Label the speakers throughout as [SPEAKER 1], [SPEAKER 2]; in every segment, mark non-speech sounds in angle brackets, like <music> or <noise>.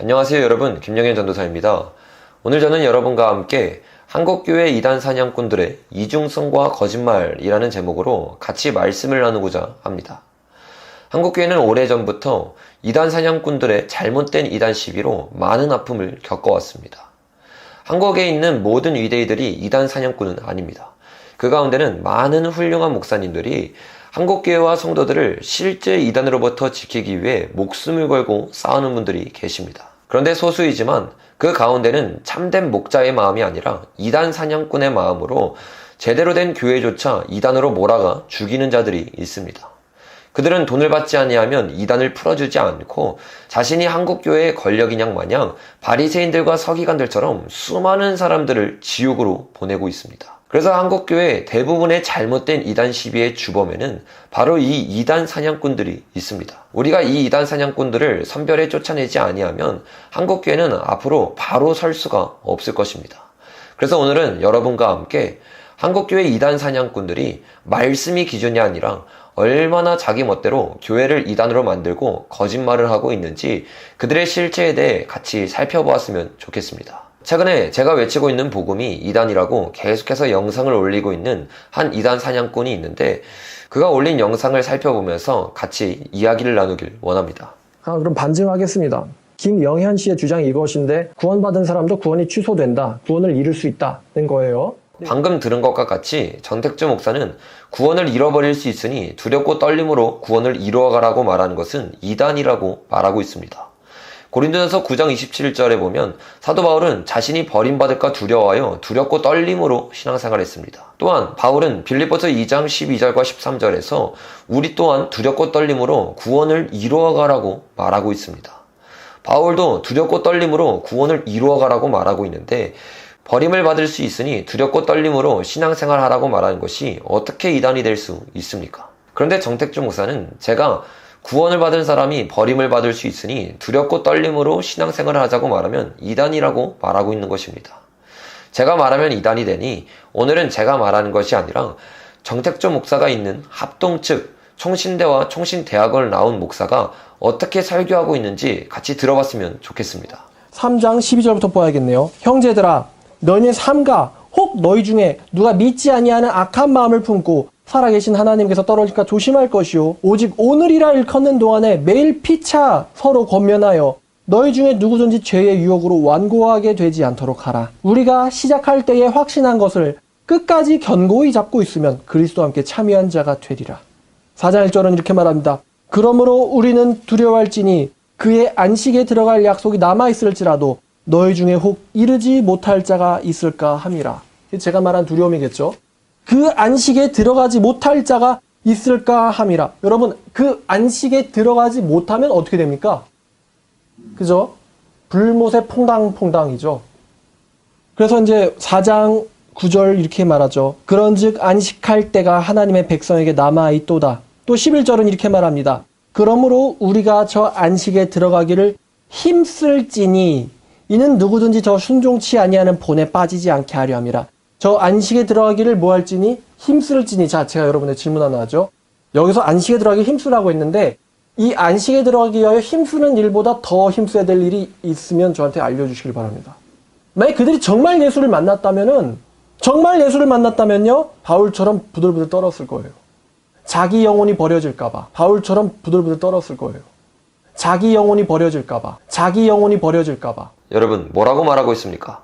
[SPEAKER 1] 안녕하세요 여러분 김영현 전도사입니다. 오늘 저는 여러분과 함께 한국교회 이단 사냥꾼들의 이중성과 거짓말이라는 제목으로 같이 말씀을 나누고자 합니다. 한국교회는 오래전부터 이단 사냥꾼들의 잘못된 이단 시비로 많은 아픔을 겪어왔습니다. 한국에 있는 모든 위대이들이 이단 사냥꾼은 아닙니다. 그 가운데는 많은 훌륭한 목사님들이 한국교회와 성도들을 실제 이단으로부터 지키기 위해 목숨을 걸고 싸우는 분들이 계십니다. 그런데 소수이지만 그 가운데는 참된 목자의 마음이 아니라 이단 사냥꾼의 마음으로 제대로 된 교회조차 이단으로 몰아가 죽이는 자들이 있습니다. 그들은 돈을 받지 아니하면 이단을 풀어주지 않고 자신이 한국교회의 권력인양 마냥 바리새인들과 서기관들처럼 수많은 사람들을 지옥으로 보내고 있습니다. 그래서 한국교회 대부분의 잘못된 이단 시비의 주범에는 바로 이 이단 사냥꾼들이 있습니다. 우리가 이 이단 사냥꾼들을 선별해 쫓아내지 아니하면 한국교회는 앞으로 바로 설 수가 없을 것입니다. 그래서 오늘은 여러분과 함께 한국교회 이단 사냥꾼들이 말씀이 기준이 아니라 얼마나 자기 멋대로 교회를 이단으로 만들고 거짓말을 하고 있는지 그들의 실체에 대해 같이 살펴보았으면 좋겠습니다. 최근에 제가 외치고 있는 복음이 이단이라고 계속해서 영상을 올리고 있는 한 이단 사냥꾼이 있는데 그가 올린 영상을 살펴보면서 같이 이야기를 나누길 원합니다.
[SPEAKER 2] 아, 그럼 반증하겠습니다. 김영현 씨의 주장이 이것인데 구원받은 사람도 구원이 취소된다. 구원을 잃을 수 있다는 거예요.
[SPEAKER 1] 방금 들은 것과 같이 전택주 목사는 구원을 잃어버릴 수 있으니 두렵고 떨림으로 구원을 이루어가라고 말하는 것은 이단이라고 말하고 있습니다. 고린도전서 9장 27절에 보면 사도 바울은 자신이 버림받을까 두려워하여 두렵고 떨림으로 신앙생활했습니다. 또한 바울은 빌립보서 2장 12절과 13절에서 우리 또한 두렵고 떨림으로 구원을 이루어가라고 말하고 있습니다. 바울도 두렵고 떨림으로 구원을 이루어가라고 말하고 있는데 버림을 받을 수 있으니 두렵고 떨림으로 신앙생활하라고 말하는 것이 어떻게 이단이 될 수 있습니까? 그런데 정택주 목사는 제가 구원을 받은 사람이 버림을 받을 수 있으니 두렵고 떨림으로 신앙생활을 하자고 말하면 이단이라고 말하고 있는 것입니다. 제가 말하면 이단이 되니 오늘은 제가 말하는 것이 아니라 정택조 목사가 있는 합동 측 총신대와 총신대학원을 나온 목사가 어떻게 설교하고 있는지 같이 들어봤으면 좋겠습니다.
[SPEAKER 2] 3장 12절부터 봐야겠네요. 형제들아, 너희는 삼가 혹 너희 중에 누가 믿지 아니하는 악한 마음을 품고 살아계신 하나님께서 떨어질까 조심할 것이요. 오직 오늘이라 일컫는 동안에 매일 피차 서로 권면하여 너희 중에 누구든지 죄의 유혹으로 완고하게 되지 않도록 하라. 우리가 시작할 때에 확신한 것을 끝까지 견고히 잡고 있으면 그리스도와 함께 참여한 자가 되리라. 4장 1절은 이렇게 말합니다. 그러므로 우리는 두려워할지니 그의 안식에 들어갈 약속이 남아 있을지라도 너희 중에 혹 이르지 못할 자가 있을까 함이라. 제가 말한 두려움이겠죠. 그 안식에 들어가지 못할 자가 있을까 함이라. 여러분, 그 안식에 들어가지 못하면 어떻게 됩니까? 그죠? 불못의 퐁당퐁당이죠. 그래서 이제 4장 9절 이렇게 말하죠. 그런즉 안식할 때가 하나님의 백성에게 남아 있도다. 또 11절은 이렇게 말합니다. 그러므로 우리가 저 안식에 들어가기를 힘쓸지니 이는 누구든지 저 순종치 아니하는 본에 빠지지 않게 하려 함이라. 저 안식에 들어가기를 뭐 할지니 힘쓸지니 자 제가 여러분의 질문 하나 하죠. 여기서 안식에 들어가기 힘쓰라고 했는데 이 안식에 들어가기 위하여 힘쓰는 일보다 더 힘써야 될 일이 있으면 저한테 알려주시길 바랍니다. 만약 그들이 정말 예수를 만났다면은 정말 예수를 만났다면요 바울처럼 부들부들 떨었을 거예요. 자기 영혼이 버려질까봐 바울처럼 부들부들 떨었을 거예요. 자기 영혼이 버려질까봐 자기 영혼이 버려질까봐
[SPEAKER 1] 여러분 뭐라고 말하고 있습니까?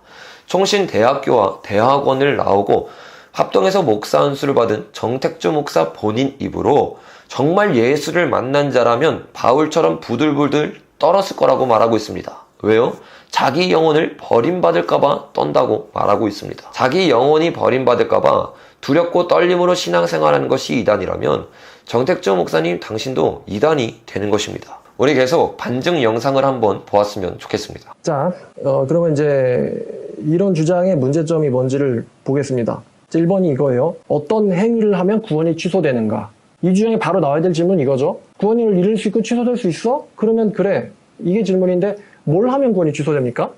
[SPEAKER 1] 총신 대학교와 대학원을 나오고 합동에서 목사 안수를 받은 정택주 목사 본인 입으로 정말 예수를 만난 자라면 바울처럼 부들부들 떨었을 거라고 말하고 있습니다. 왜요? 자기 영혼을 버림받을까봐 떤다고 말하고 있습니다. 자기 영혼이 버림받을까봐 두렵고 떨림으로 신앙생활하는 것이 이단이라면 정택주 목사님 당신도 이단이 되는 것입니다. 우리 계속 반증 영상을 한번 보았으면 좋겠습니다.
[SPEAKER 2] 자, 어, 그러면 이제 이런 주장의 문제점이 뭔지를 보겠습니다. 1번이 이거예요. 어떤 행위를 하면 구원이 취소되는가? 이 주장에 바로 나와야 될 질문 이거죠. 구원을 잃을 수 있고 취소될 수 있어? 그러면 그래. 이게 질문인데 뭘 하면 구원이 취소됩니까?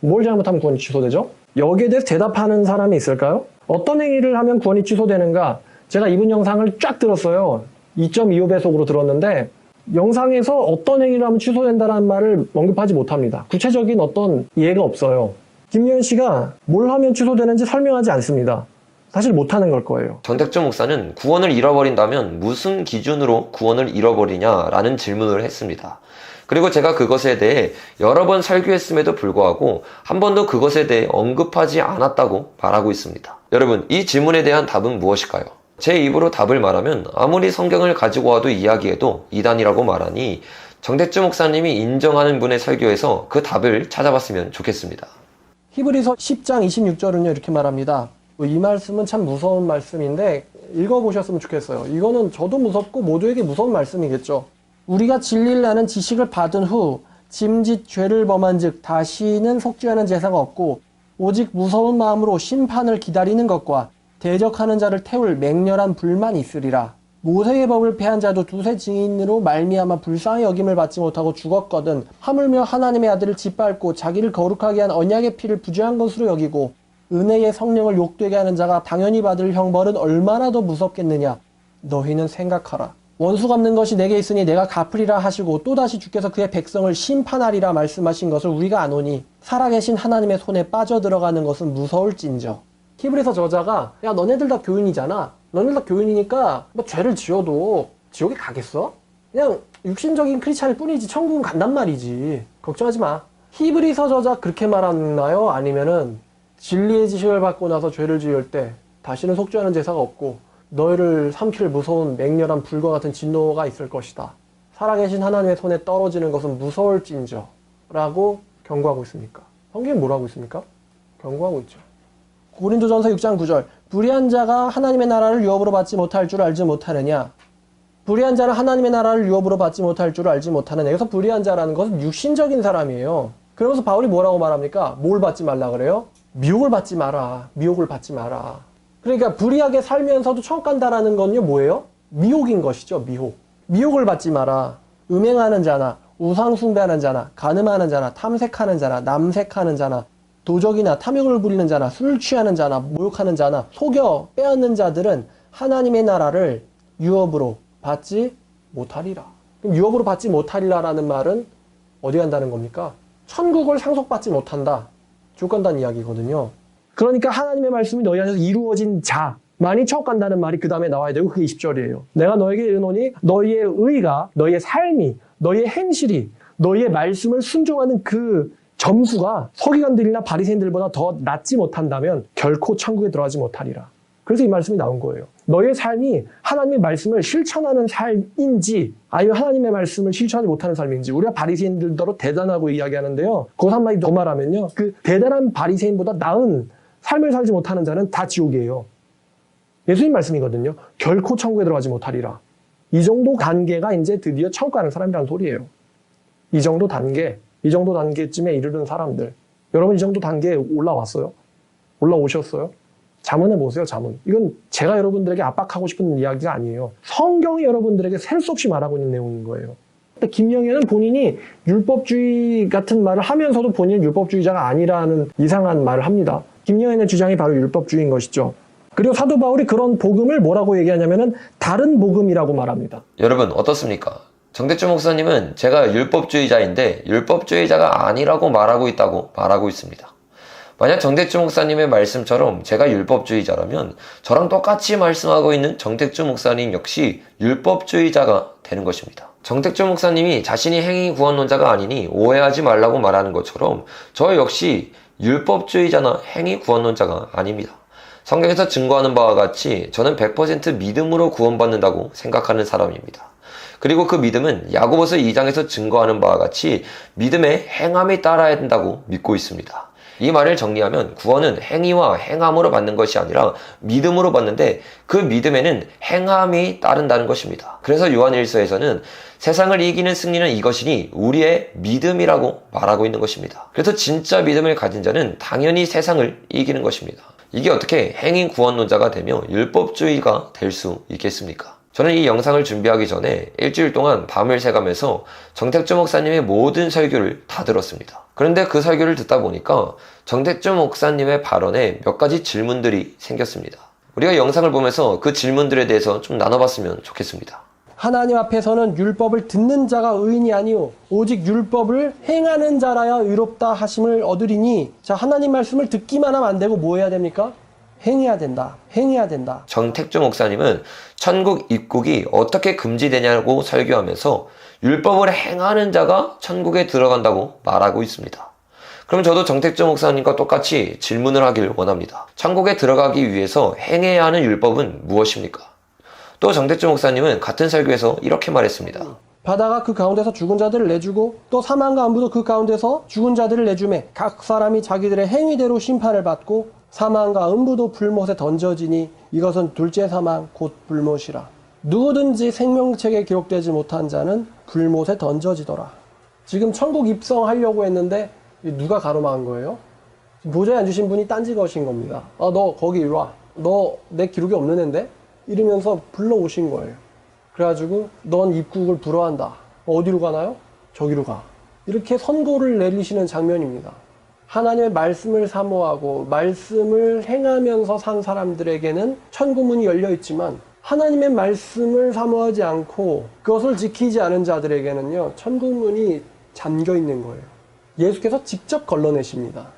[SPEAKER 2] 뭘 잘못하면 구원이 취소되죠? 여기에 대해서 대답하는 사람이 있을까요? 어떤 행위를 하면 구원이 취소되는가? 제가 이분 영상을 쫙 들었어요. 2.25배속으로 들었는데 영상에서 어떤 행위를 하면 취소된다는 말을 언급하지 못합니다. 구체적인 어떤 예가 없어요. 김유현 씨가 뭘 하면 취소되는지 설명하지 않습니다. 사실 못하는 걸 거예요.
[SPEAKER 1] 정택주 목사는 구원을 잃어버린다면 무슨 기준으로 구원을 잃어버리냐라는 질문을 했습니다. 그리고 제가 그것에 대해 여러 번 설교했음에도 불구하고 한 번도 그것에 대해 언급하지 않았다고 말하고 있습니다. 여러분, 이 질문에 대한 답은 무엇일까요? 제 입으로 답을 말하면 아무리 성경을 가지고 와도 이야기해도 이단이라고 말하니 정택주 목사님이 인정하는 분의 설교에서 그 답을 찾아봤으면 좋겠습니다.
[SPEAKER 2] 히브리서 10장 26절은요 이렇게 말합니다. 이 말씀은 참 무서운 말씀인데 읽어보셨으면 좋겠어요. 이거는 저도 무섭고 모두에게 무서운 말씀이겠죠. 우리가 진리를 아는 지식을 받은 후 짐짓 죄를 범한 즉 다시는 속죄하는 제사가 없고 오직 무서운 마음으로 심판을 기다리는 것과 대적하는 자를 태울 맹렬한 불만 있으리라. 모세의 법을 폐한 자도 두세 증인으로 말미암아 불쌍히 여김을 받지 못하고 죽었거든. 하물며 하나님의 아들을 짓밟고 자기를 거룩하게 한 언약의 피를 부주한 것으로 여기고 은혜의 성령을 욕되게 하는 자가 당연히 받을 형벌은 얼마나 더 무섭겠느냐. 너희는 생각하라. 원수 갚는 것이 내게 있으니 내가 갚으리라 하시고 또다시 주께서 그의 백성을 심판하리라 말씀하신 것을 우리가 아노니 살아계신 하나님의 손에 빠져들어가는 것은 무서울진저. 히브리서 저자가 야 너네들 다 교인이잖아 너네들 다 교인이니까 뭐 죄를 지어도 지옥에 가겠어? 그냥 육신적인 크리스찬일 뿐이지 천국은 간단 말이지 걱정하지 마 히브리서 저자 그렇게 말하나요? 아니면은 진리의 지식을 받고 나서 죄를 지을 때 다시는 속죄하는 제사가 없고 너희를 삼킬 무서운 맹렬한 불과 같은 진노가 있을 것이다. 살아계신 하나님의 손에 떨어지는 것은 무서울진저 라고 경고하고 있습니까? 성경이 뭐라고 있습니까? 경고하고 있죠. 고린도전서 6장 9절 불의한 자가 하나님의 나라를 유업으로 받지 못할 줄 알지 못하느냐? 불의한 자는 하나님의 나라를 유업으로 받지 못할 줄 알지 못하느냐? 여기서 불의한 자라는 것은 육신적인 사람이에요. 그러면서 바울이 뭐라고 말합니까? 뭘 받지 말라 그래요? 미혹을 받지 마라. 미혹을 받지 마라. 그러니까 불의하게 살면서도 천국 간다라는 건요 뭐예요? 미혹인 것이죠 미혹. 미혹을 받지 마라. 음행하는 자나 우상 숭배하는 자나 가늠하는 자나 탐색하는 자나 남색하는 자나 도적이나 탐욕을 부리는 자나 술 취하는 자나 모욕하는 자나 속여 빼앗는 자들은 하나님의 나라를 유업으로 받지 못하리라. 그럼 유업으로 받지 못하리라라는 말은 어디 간다는 겁니까? 천국을 상속받지 못한다. 쭉 간다는 이야기거든요. 그러니까 하나님의 말씀이 너희 안에서 이루어진 자만이 천국 간다는 말이 그 다음에 나와야 되고 그게 20절이에요. 내가 너에게 이르노니 너희의 의가 너희의 삶이 너희의 행실이 너희의 말씀을 순종하는 그 점수가 서기관들이나 바리새인들보다 더 낮지 못한다면 결코 천국에 들어가지 못하리라. 그래서 이 말씀이 나온 거예요. 너의 삶이 하나님의 말씀을 실천하는 삶인지 아니면 하나님의 말씀을 실천하지 못하는 삶인지 우리가 바리새인들더러 대단하고 이야기하는데요. 그것 한마디 더 말하면요. 그 대단한 바리새인보다 나은 삶을 살지 못하는 자는 다 지옥이에요. 예수님 말씀이거든요. 결코 천국에 들어가지 못하리라. 이 정도 단계가 이제 드디어 천국 가는 사람이라는 소리예요. 이 정도 단계, 이 정도 단계쯤에 이르는 사람들. 여러분 이 정도 단계에 올라왔어요? 올라오셨어요? 자문해 보세요, 자문. 이건 제가 여러분들에게 압박하고 싶은 이야기가 아니에요. 성경이 여러분들에게 셀 수 없이 말하고 있는 내용인 거예요. 김영애는 본인이 율법주의 같은 말을 하면서도 본인은 율법주의자가 아니라는 이상한 말을 합니다. 김영애의 주장이 바로 율법주의인 것이죠. 그리고 사도 바울이 그런 복음을 뭐라고 얘기하냐면은 다른 복음이라고 말합니다.
[SPEAKER 1] 여러분 어떻습니까? 정대주 목사님은 제가 율법주의자인데 율법주의자가 아니라고 말하고 있다고 말하고 있습니다. 만약 정택주 목사님의 말씀처럼 제가 율법주의자라면 저랑 똑같이 말씀하고 있는 정택주 목사님 역시 율법주의자가 되는 것입니다. 정택주 목사님이 자신이 행위 구원론자가 아니니 오해하지 말라고 말하는 것처럼 저 역시 율법주의자나 행위 구원론자가 아닙니다. 성경에서 증거하는 바와 같이 저는 100% 믿음으로 구원받는다고 생각하는 사람입니다. 그리고 그 믿음은 야고보서 2장에서 증거하는 바와 같이 믿음의 행함이 따라야 된다고 믿고 있습니다. 이 말을 정리하면 구원은 행위와 행함으로 받는 것이 아니라 믿음으로 받는데 그 믿음에는 행함이 따른다는 것입니다. 그래서 요한일서에서는 세상을 이기는 승리는 이것이니 우리의 믿음이라고 말하고 있는 것입니다. 그래서 진짜 믿음을 가진 자는 당연히 세상을 이기는 것입니다. 이게 어떻게 행인 구원론자가 되며 율법주의가 될 수 있겠습니까? 저는 이 영상을 준비하기 전에 일주일 동안 밤을 새가면서 정택주 목사님의 모든 설교를 다 들었습니다. 그런데 그 설교를 듣다 보니까 정택주 목사님의 발언에 몇 가지 질문들이 생겼습니다. 우리가 영상을 보면서 그 질문들에 대해서 좀 나눠봤으면 좋겠습니다.
[SPEAKER 2] 하나님 앞에서는 율법을 듣는 자가 의인이 아니오 오직 율법을 행하는 자라야 의롭다 하심을 얻으리니 자 하나님 말씀을 듣기만 하면 안 되고 뭐 해야 됩니까? 행해야 된다. 행해야 된다.
[SPEAKER 1] 정택주 목사님은 천국 입국이 어떻게 금지되냐고 설교하면서 율법을 행하는 자가 천국에 들어간다고 말하고 있습니다. 그럼 저도 정택주 목사님과 똑같이 질문을 하길 원합니다. 천국에 들어가기 위해서 행해야 하는 율법은 무엇입니까? 또 정택주 목사님은 같은 설교에서 이렇게 말했습니다.
[SPEAKER 2] 바다가 그 가운데서 죽은 자들을 내주고 또 사망과 안부도 그 가운데서 죽은 자들을 내주매 각 사람이 자기들의 행위대로 심판을 받고 사망과 음부도 불못에 던져지니 이것은 둘째 사망 곧 불못이라 누구든지 생명책에 기록되지 못한 자는 불못에 던져지더라 지금 천국 입성하려고 했는데 누가 가로막은 거예요? 보좌에 앉으신 분이 딴지 거신 겁니다 아 너 거기 이리 와 너 내 기록이 없는 앤데? 이러면서 불러오신 거예요 그래가지고 넌 입국을 불허한다. 어디로 가나요? 저기로 가. 이렇게 선고를 내리시는 장면입니다. 하나님의 말씀을 사모하고 말씀을 행하면서 산 사람들에게는 천국문이 열려 있지만 하나님의 말씀을 사모하지 않고 그것을 지키지 않은 자들에게는요 천국문이 잠겨 있는 거예요. 예수께서 직접 걸러내십니다.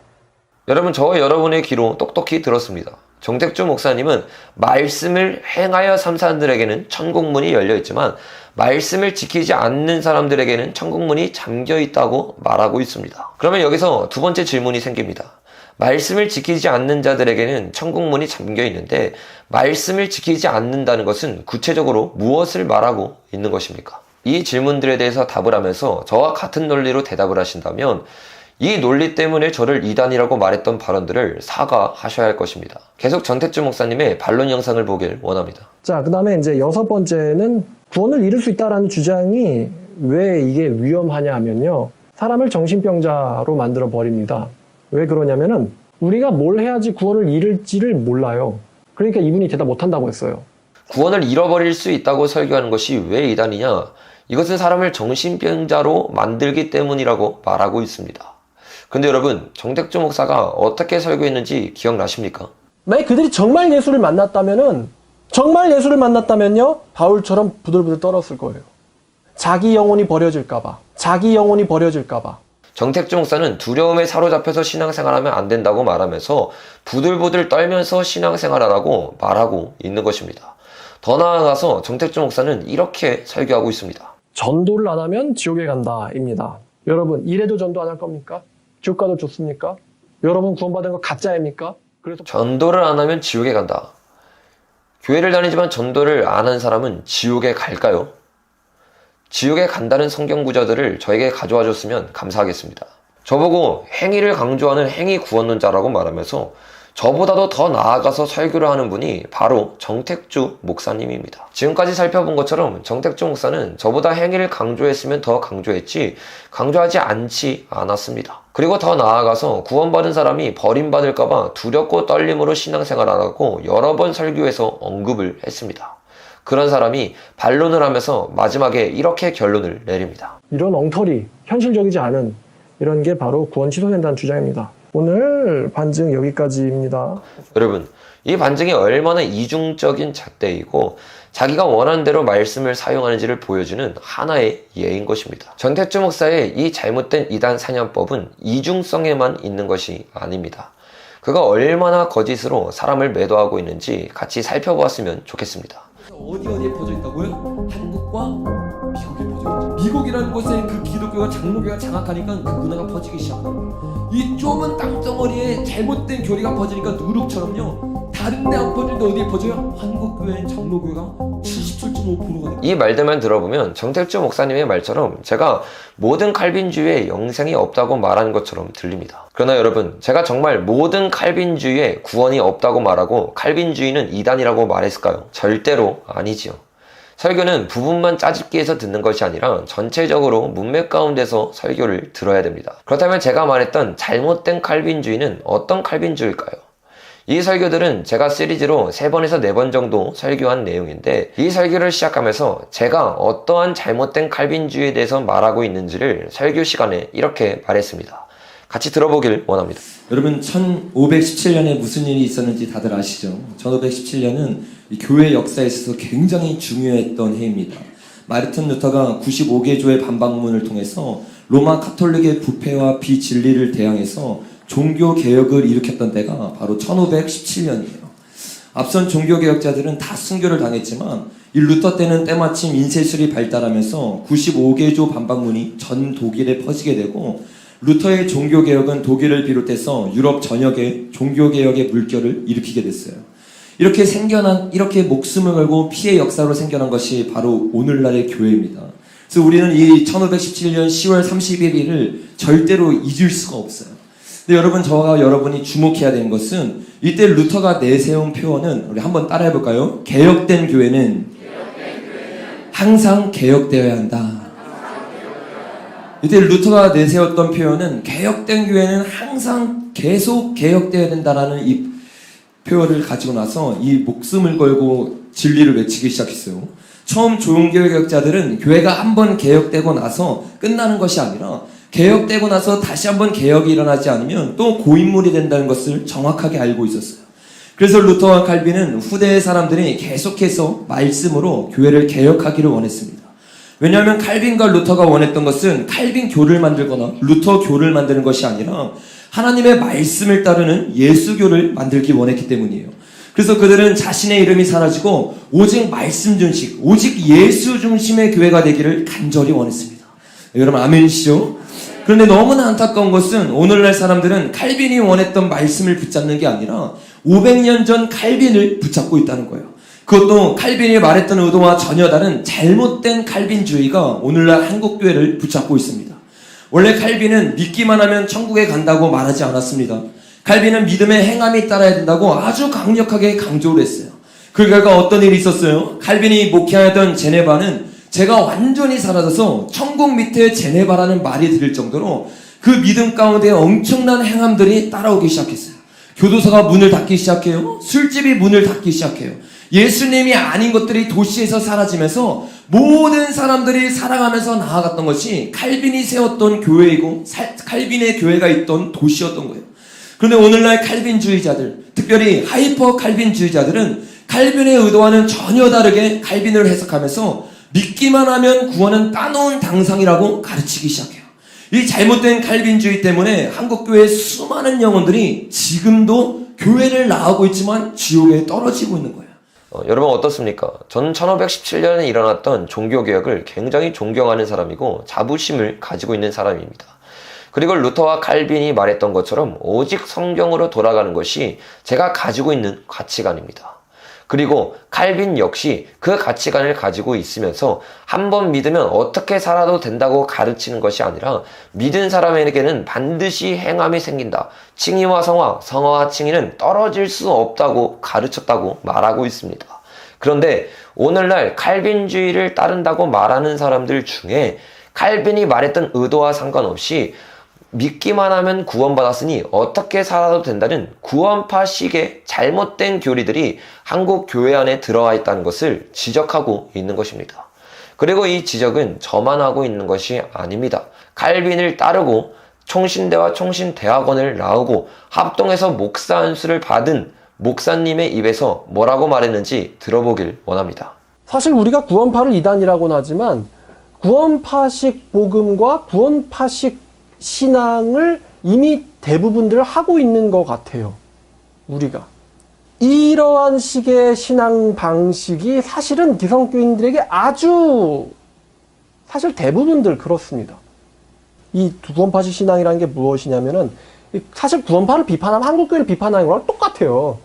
[SPEAKER 1] 여러분, 저와 여러분의 귀로 똑똑히 들었습니다. 정택주 목사님은 말씀을 행하여 삼 사람들에게는 천국문이 열려 있지만 말씀을 지키지 않는 사람들에게는 천국문이 잠겨 있다고 말하고 있습니다. 그러면 여기서 두 번째 질문이 생깁니다. 말씀을 지키지 않는 자들에게는 천국문이 잠겨 있는데 말씀을 지키지 않는다는 것은 구체적으로 무엇을 말하고 있는 것입니까? 이 질문들에 대해서 답을 하면서 저와 같은 논리로 대답을 하신다면 이 논리 때문에 저를 이단이라고 말했던 발언들을 사과하셔야 할 것입니다. 계속 전태주 목사님의 반론 영상을 보길 원합니다.
[SPEAKER 2] 자, 그 다음에 이제 여섯 번째는 구원을 잃을 수 있다라는 주장이 왜 이게 위험하냐 하면요. 사람을 정신병자로 만들어 버립니다. 왜 그러냐면은 우리가 뭘 해야지 구원을 잃을지를 몰라요. 그러니까 이분이 대답 못 한다고 했어요.
[SPEAKER 1] 구원을 잃어버릴 수 있다고 설교하는 것이 왜 이단이냐? 이것은 사람을 정신병자로 만들기 때문이라고 말하고 있습니다. 근데 여러분, 정택주 목사가 어떻게 설교했는지 기억나십니까?
[SPEAKER 2] 만약 그들이 정말 예수를 만났다면은 정말 예수를 만났다면요 바울처럼 부들부들 떨었을 거예요. 자기 영혼이 버려질까봐, 자기 영혼이 버려질까봐.
[SPEAKER 1] 정택주 목사는 두려움에 사로잡혀서 신앙생활하면 안 된다고 말하면서 부들부들 떨면서 신앙생활하라고 말하고 있는 것입니다. 더 나아가서 정택주 목사는 이렇게 설교하고 있습니다.
[SPEAKER 2] 전도를 안 하면 지옥에 간다입니다. 여러분 이래도 전도 안 할 겁니까? 지옥 가도 좋습니까? 여러분 구원받은 거 가짜입니까? 그래서
[SPEAKER 1] 전도를 안 하면 지옥에 간다. 교회를 다니지만 전도를 안 한 사람은 지옥에 갈까요? 지옥에 간다는 성경 구절들을 저에게 가져와 줬으면 감사하겠습니다. 저보고 행위를 강조하는 행위 구원론자라고 말하면서 저보다도 더 나아가서 설교를 하는 분이 바로 정택주 목사님입니다. 지금까지 살펴본 것처럼 정택주 목사는 저보다 행위를 강조했으면 더 강조했지 강조하지 않지 않았습니다. 그리고 더 나아가서 구원받은 사람이 버림받을까봐 두렵고 떨림으로 신앙생활 안 하고 여러 번 설교에서 언급을 했습니다. 그런 사람이 반론을 하면서 마지막에 이렇게 결론을 내립니다.
[SPEAKER 2] 이런 엉터리, 현실적이지 않은 이런 게 바로 구원 취소된다는 주장입니다. 오늘 반증 여기까지입니다.
[SPEAKER 1] 여러분, 이 반증이 얼마나 이중적인 잣대이고 자기가 원하는 대로 말씀을 사용하는지를 보여주는 하나의 예인 것입니다. 전태주 목사의 이 잘못된 이단 사냥법은 이중성에만 있는 것이 아닙니다. 그가 얼마나 거짓으로 사람을 매도하고 있는지 같이 살펴보았으면 좋겠습니다.
[SPEAKER 3] 어디 어디에 퍼져 있다고요? 한국과. 미국이라는 곳에 그 기독교가 장로교가 장악하니까 그 문화가 퍼지기 시작합니다. 이 좁은 땅덩어리에 잘못된 교리가 퍼지니까 누룩처럼요. 다른 데 안 퍼지는데 어디에 퍼져요? 한국교회 장로교회가 77.5%가 돼요.
[SPEAKER 1] 이 말들만 들어보면 정택주 목사님의 말처럼 제가 모든 칼빈주의에 영생이 없다고 말하는 것처럼 들립니다. 그러나 여러분, 제가 정말 모든 칼빈주의에 구원이 없다고 말하고 칼빈주의는 이단이라고 말했을까요? 절대로 아니지요. 설교는 부분만 짜집기 해서 듣는 것이 아니라 전체적으로 문맥 가운데서 설교를 들어야 됩니다. 그렇다면 제가 말했던 잘못된 칼빈주의는 어떤 칼빈주의일까요? 이 설교들은 제가 시리즈로 3번에서 4번 정도 설교한 내용인데 이 설교를 시작하면서 제가 어떠한 잘못된 칼빈주의에 대해서 말하고 있는지를 설교 시간에 이렇게 말했습니다. 같이 들어보길 원합니다.
[SPEAKER 3] 여러분 1517년에 무슨 일이 있었는지 다들 아시죠? 1517년은 교회 역사에 있어서 굉장히 중요했던 해입니다. 마르틴 루터가 95개 조의 반박문을 통해서 로마 카톨릭의 부패와 비진리를 대항해서 종교 개혁을 일으켰던 때가 바로 1517년이에요. 앞선 종교 개혁자들은 다 순교를 당했지만 이 루터 때는 때마침 인쇄술이 발달하면서 95개 조 반박문이 전 독일에 퍼지게 되고 루터의 종교개혁은 독일을 비롯해서 유럽 전역에 종교개혁의 물결을 일으키게 됐어요. 이렇게 생겨난 이렇게 목숨을 걸고 피해 역사로 생겨난 것이 바로 오늘날의 교회입니다. 그래서 우리는 이 1517년 10월 31일을 절대로 잊을 수가 없어요. 근데 여러분 저와 여러분이 주목해야 되는 것은 이때 루터가 내세운 표현은 우리 한번 따라해 볼까요? 개혁된 교회는 항상 개혁되어야 한다. 이때 루터가 내세웠던 표현은 개혁된 교회는 항상 계속 개혁되어야 된다라는 이 표현을 가지고 나서 이 목숨을 걸고 진리를 외치기 시작했어요. 처음 종교개혁자들은 교회가 한번 개혁되고 나서 끝나는 것이 아니라 개혁되고 나서 다시 한번 개혁이 일어나지 않으면 또 고인물이 된다는 것을 정확하게 알고 있었어요. 그래서 루터와 칼빈은 후대의 사람들이 계속해서 말씀으로 교회를 개혁하기를 원했습니다. 왜냐하면 칼빈과 루터가 원했던 것은 칼빈 교를 만들거나 루터 교를 만드는 것이 아니라 하나님의 말씀을 따르는 예수교를 만들기 원했기 때문이에요. 그래서 그들은 자신의 이름이 사라지고 오직 말씀 중심, 오직 예수 중심의 교회가 되기를 간절히 원했습니다. 여러분 아멘이시죠? 그런데 너무나 안타까운 것은 오늘날 사람들은 칼빈이 원했던 말씀을 붙잡는 게 아니라 500년 전 칼빈을 붙잡고 있다는 거예요. 그것도 칼빈이 말했던 의도와 전혀 다른 잘못된 칼빈주의가 오늘날 한국 교회를 붙잡고 있습니다. 원래 칼빈은 믿기만 하면 천국에 간다고 말하지 않았습니다. 칼빈은 믿음의 행함이 따라야 된다고 아주 강력하게 강조를 했어요. 그 결과 어떤 일이 있었어요? 칼빈이 목회하던 제네바는 제가 완전히 사라져서 천국 밑에 제네바라는 말이 들릴 정도로 그 믿음 가운데 엄청난 행함들이 따라오기 시작했어요. 교도소가 문을 닫기 시작해요. 술집이 문을 닫기 시작해요. 예수님이 아닌 것들이 도시에서 사라지면서 모든 사람들이 살아가면서 나아갔던 것이 칼빈이 세웠던 교회이고 살- 칼빈의 교회가 있던 도시였던 거예요. 그런데 오늘날 칼빈주의자들, 특별히 하이퍼 칼빈주의자들은 칼빈의 의도와는 전혀 다르게 칼빈을 해석하면서 믿기만 하면 구원은 따놓은 당상이라고 가르치기 시작해요. 이 잘못된 칼빈주의 때문에 한국 교회 수많은 영혼들이 지금도 교회를 나오고 있지만 지옥에 떨어지고 있는 거예요.
[SPEAKER 1] 어, 여러분 어떻습니까? 저는 1517년에 일어났던 종교개혁을 굉장히 존경하는 사람이고 자부심을 가지고 있는 사람입니다. 그리고 루터와 칼빈이 말했던 것처럼 오직 성경으로 돌아가는 것이 제가 가지고 있는 가치관입니다. 그리고 칼빈 역시 그 가치관을 가지고 있으면서 한번 믿으면 어떻게 살아도 된다고 가르치는 것이 아니라 믿은 사람에게는 반드시 행함이 생긴다. 칭의와 성화, 성화와 칭의는 떨어질 수 없다고 가르쳤다고 말하고 있습니다. 그런데 오늘날 칼빈주의를 따른다고 말하는 사람들 중에 칼빈이 말했던 의도와 상관없이 믿기만 하면 구원받았으니 어떻게 살아도 된다는 구원파식의 잘못된 교리들이 한국 교회 안에 들어와 있다는 것을 지적하고 있는 것입니다. 그리고 이 지적은 저만 하고 있는 것이 아닙니다. 칼빈을 따르고 총신대와 총신대학원을 나오고 합동해서 목사 안수를 받은 목사님의 입에서 뭐라고 말했는지 들어보길 원합니다.
[SPEAKER 2] 사실 우리가 구원파를 이단이라고는 하지만 구원파식 복음과 구원파식 신앙을 이미 대부분들 하고 있는 것 같아요. 우리가. 이러한 식의 신앙 방식이 사실은 기성교인들에게 아주 사실 대부분들 그렇습니다. 이 구원파식 신앙이라는 게 무엇이냐면은 이 사실 구원파를 비판하면 한국교회를 비판하는 거랑 똑같아요.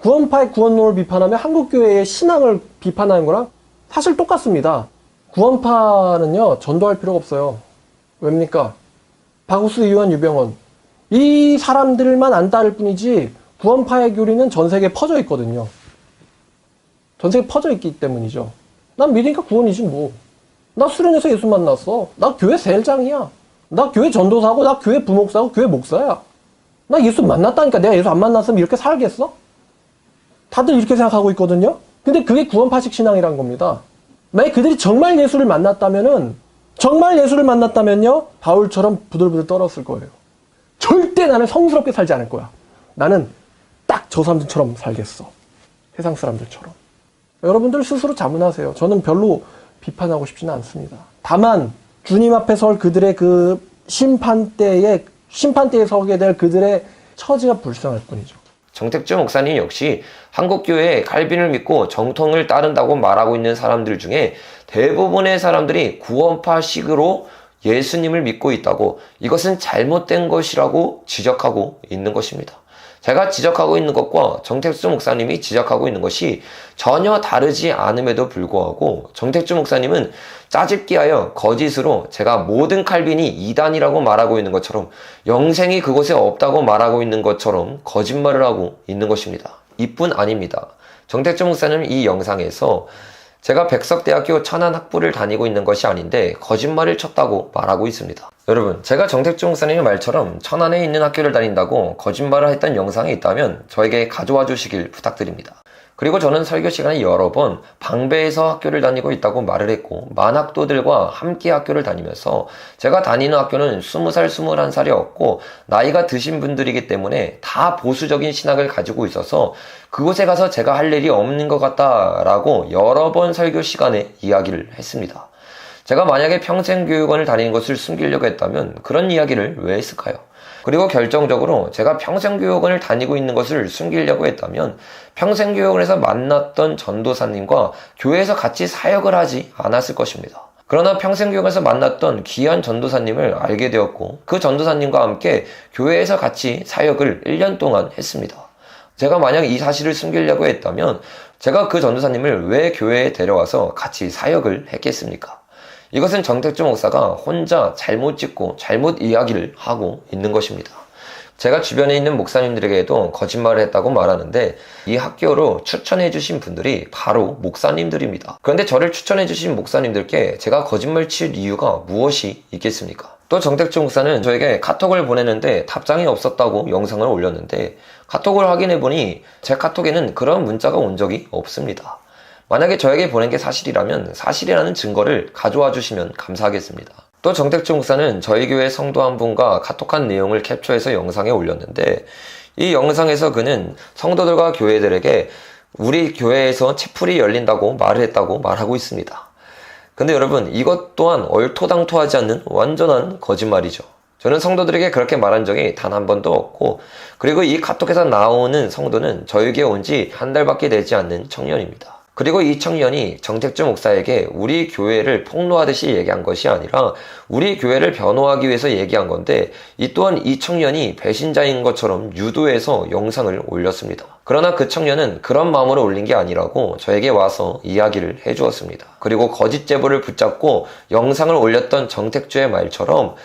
[SPEAKER 2] 구원파의 구원론을 비판하면 한국교회의 신앙을 비판하는 거랑 사실 똑같습니다. 구원파는요, 전도할 필요가 없어요. 왜입니까? 박우수, 이완, 유병원. 이 사람들만 안 따를 뿐이지, 구원파의 교리는 전 세계에 퍼져 있거든요. 전 세계에 퍼져 있기 때문이죠. 난 믿으니까 구원이지, 뭐. 나 수련회에서 예수 만났어. 나 교회 세일장이야. 나 교회 전도사고, 나 교회 부목사고, 교회 목사야. 나 예수 만났다니까 내가 예수 안 만났으면 이렇게 살겠어? 다들 이렇게 생각하고 있거든요. 근데 그게 구원파식 신앙이란 겁니다. 만약 그들이 정말 예수를 만났다면은 정말 예수를 만났다면요 바울처럼 부들부들 떨었을 거예요. 절대 나는 성스럽게 살지 않을 거야. 나는 딱 저 사람들처럼 살겠어. 세상 사람들처럼. 여러분들 스스로 자문하세요. 저는 별로 비판하고 싶지는 않습니다. 다만 주님 앞에 설 그들의 그 심판대에 심판대에 서게 될 그들의 처지가 불쌍할 뿐이죠.
[SPEAKER 1] 정택주 목사님 역시 한국교회의 칼빈을 믿고 정통을 따른다고 말하고 있는 사람들 중에 대부분의 사람들이 구원파식으로 예수님을 믿고 있다고 이것은 잘못된 것이라고 지적하고 있는 것입니다. 제가 지적하고 있는 것과 정택주 목사님이 지적하고 있는 것이 전혀 다르지 않음에도 불구하고 정택주 목사님은 짜집기하여 거짓으로 제가 모든 칼빈이 이단이라고 말하고 있는 것처럼 영생이 그곳에 없다고 말하고 있는 것처럼 거짓말을 하고 있는 것입니다. 이뿐 아닙니다. 정택주 목사님 이 영상에서 제가 백석대학교 천안학부를 다니고 있는 것이 아닌데 거짓말을 쳤다고 말하고 있습니다. 여러분, 제가 정택주 목사님의 말처럼 천안에 있는 학교를 다닌다고 거짓말을 했던 영상이 있다면 저에게 가져와 주시길 부탁드립니다. 그리고 저는 설교 시간에 여러 번 방배에서 학교를 다니고 있다고 말을 했고 만학도들과 함께 학교를 다니면서 제가 다니는 학교는 20살, 21살이었고 나이가 드신 분들이기 때문에 다 보수적인 신학을 가지고 있어서 그곳에 가서 제가 할 일이 없는 것 같다라고 여러 번 설교 시간에 이야기를 했습니다. 제가 만약에 평생 교육원을 다니는 것을 숨기려고 했다면 그런 이야기를 왜 했을까요? 그리고 결정적으로 제가 평생교육원을 다니고 있는 것을 숨기려고 했다면 평생교육원에서 만났던 전도사님과 교회에서 같이 사역을 하지 않았을 것입니다. 그러나 평생교육에서 만났던 귀한 전도사님을 알게 되었고 그 전도사님과 함께 교회에서 같이 사역을 1년 동안 했습니다. 제가 만약 이 사실을 숨기려고 했다면 제가 그 전도사님을 왜 교회에 데려와서 같이 사역을 했겠습니까? 이것은 정택주 목사가 혼자 잘못 짓고 잘못 이야기를 하고 있는 것입니다. 제가 주변에 있는 목사님들에게도 거짓말을 했다고 말하는데 이 학교로 추천해 주신 분들이 바로 목사님들입니다. 그런데 저를 추천해 주신 목사님들께 제가 거짓말 칠 이유가 무엇이 있겠습니까? 또 정택주 목사는 저에게 카톡을 보내는데 답장이 없었다고 영상을 올렸는데 카톡을 확인해 보니 제 카톡에는 그런 문자가 온 적이 없습니다. 만약에 저에게 보낸 게 사실이라면 사실이라는 증거를 가져와 주시면 감사하겠습니다. 또 정택주 목사는 저희 교회 성도 한 분과 카톡한 내용을 캡처해서 영상에 올렸는데 이 영상에서 그는 성도들과 교회들에게 우리 교회에서 채플이 열린다고 말을 했다고 말하고 있습니다. 근데 여러분 이것 또한 얼토당토하지 않는 완전한 거짓말이죠. 저는 성도들에게 그렇게 말한 적이 단 한 번도 없고 그리고 이 카톡에서 나오는 성도는 저에게 온 지 한 달밖에 되지 않는 청년입니다. 그리고 이 청년이 정택주 목사에게 우리 교회를 폭로하듯이 얘기한 것이 아니라 우리 교회를 변호하기 위해서 얘기한 건데 이 또한 이 청년이 배신자인 것처럼 유도해서 영상을 올렸습니다. 그러나 그 청년은 그런 마음으로 올린 게 아니라고 저에게 와서 이야기를 해주었습니다. 그리고 거짓 제보를 붙잡고 영상을 올렸던 정택주의 말처럼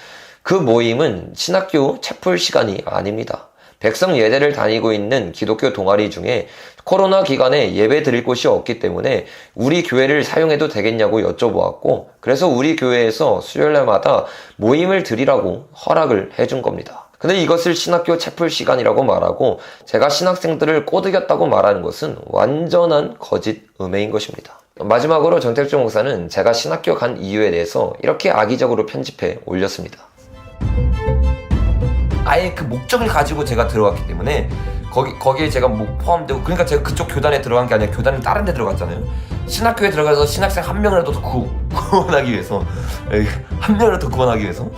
[SPEAKER 1] 그 모임은 신학교 채플 시간이 아닙니다. 백성 예대를 다니고 있는 기독교 동아리 중에 코로나 기간에 예배 드릴 곳이 없기 때문에 우리 교회를 사용해도 되겠냐고 여쭤보았고 그래서 우리 교회에서 수요일 날마다 모임을 드리라고 허락을 해준 겁니다. 근데 이것을 신학교 채플 시간이라고 말하고 제가 신학생들을 꼬드겼다고 말하는 것은 완전한 거짓 음해인 것입니다. 마지막으로 정택주 목사는 제가 신학교 간 이유에 대해서 이렇게 악의적으로 편집해 올렸습니다. 아예 그 목적을 가지고 제가 들어갔기 때문에 거기 거기에 제가 뭐 포함되고 그러니까 제가 그쪽 교단에 들어간 게 아니라 교단은 다른 데 들어갔잖아요. 신학교에 들어가서 신학생 한 명이라도 더 구, <laughs> 구원하기 위해서 에이, 한 명이라도 더 구원하기 위해서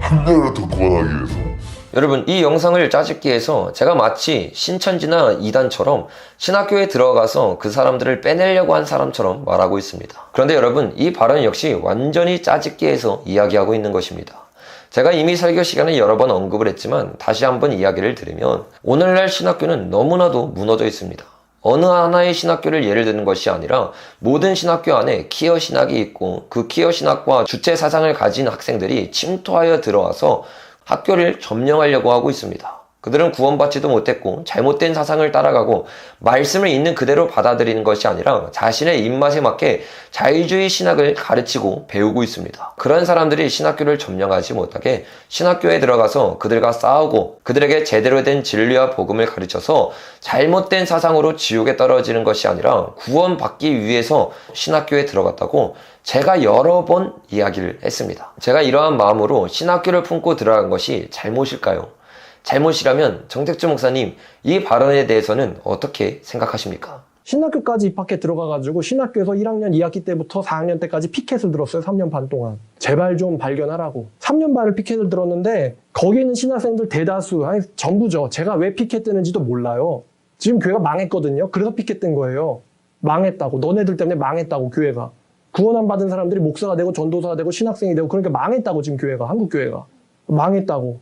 [SPEAKER 4] 한 명을 더 구원하기 위해서
[SPEAKER 1] 여러분 이 영상을 짜집기 해서 제가 마치 신천지나 이단처럼 신학교에 들어가서 그 사람들을 빼내려고 한 사람처럼 말하고 있습니다. 그런데 여러분 이 발언 역시 완전히 짜집기 해서 이야기하고 있는 것입니다. 제가 이미 설교 시간에 여러 번 언급을 했지만 다시 한번 이야기를 드리면 오늘날 신학교는 너무나도 무너져 있습니다. 어느 하나의 신학교를 예를 드는 것이 아니라 모든 신학교 안에 키어 신학이 있고 그 키어 신학과 주체 사상을 가진 학생들이 침투하여 들어와서 학교를 점령하려고 하고 있습니다. 그들은 구원받지도 못했고 잘못된 사상을 따라가고 말씀을 있는 그대로 받아들이는 것이 아니라 자신의 입맛에 맞게 자유주의 신학을 가르치고 배우고 있습니다. 그런 사람들이 신학교를 점령하지 못하게 신학교에 들어가서 그들과 싸우고 그들에게 제대로 된 진리와 복음을 가르쳐서 잘못된 사상으로 지옥에 떨어지는 것이 아니라 구원받기 위해서 신학교에 들어갔다고 제가 여러 번 이야기를 했습니다. 제가 이러한 마음으로 신학교를 품고 들어간 것이 잘못일까요? 잘못이라면 정택주 목사님 이 발언에 대해서는 어떻게 생각하십니까?
[SPEAKER 2] 신학교까지 입학해 들어가가지고 신학교에서 1학년 2학기 때부터 4학년 때까지 피켓을 들었어요. 3년 반 동안. 제발 좀 발견하라고. 3년 반을 피켓을 들었는데 거기 있는 신학생들 대다수, 아니 전부죠. 제가 왜 피켓 뜨는지도 몰라요. 지금 교회가 망했거든요. 그래서 피켓 뜬 거예요. 망했다고. 너네들 때문에 망했다고 교회가. 구원 안 받은 사람들이 목사가 되고 전도사가 되고 신학생이 되고 그러니까 망했다고 지금 교회가 한국 교회가 망했다고.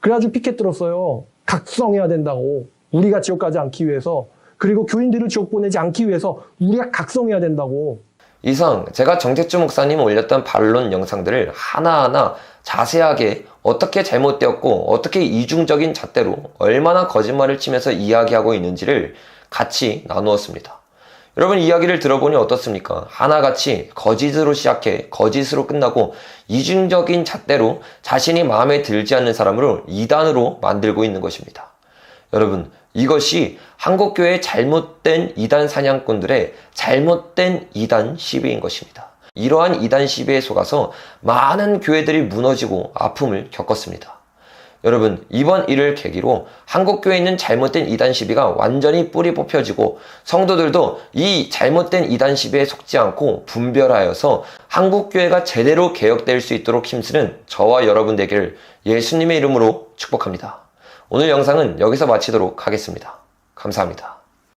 [SPEAKER 2] 그래가지고 피켓 들었어요. 각성해야 된다고. 우리가 지옥 가지 않기 위해서. 그리고 교인들을 지옥 보내지 않기 위해서 우리가 각성해야 된다고.
[SPEAKER 1] 이상 제가 정택주 목사님 올렸던 반론 영상들을 하나하나 자세하게 어떻게 잘못되었고 어떻게 이중적인 잣대로 얼마나 거짓말을 치면서 이야기하고 있는지를 같이 나누었습니다. 여러분 이야기를 들어보니 어떻습니까? 하나같이 거짓으로 시작해 거짓으로 끝나고 이중적인 잣대로 자신이 마음에 들지 않는 사람으로 이단으로 만들고 있는 것입니다. 여러분, 이것이 한국교회의 잘못된 이단 사냥꾼들의 잘못된 이단 시비인 것입니다. 이러한 이단 시비에 속아서 많은 교회들이 무너지고 아픔을 겪었습니다. 여러분, 이번 일을 계기로 한국교회에 있는 잘못된 이단 시비가 완전히 뿌리 뽑혀지고 성도들도 이 잘못된 이단 시비에 속지 않고 분별하여서 한국교회가 제대로 개혁될 수 있도록 힘쓰는 저와 여러분 되기를 예수님의 이름으로 축복합니다. 오늘 영상은 여기서 마치도록 하겠습니다. 감사합니다.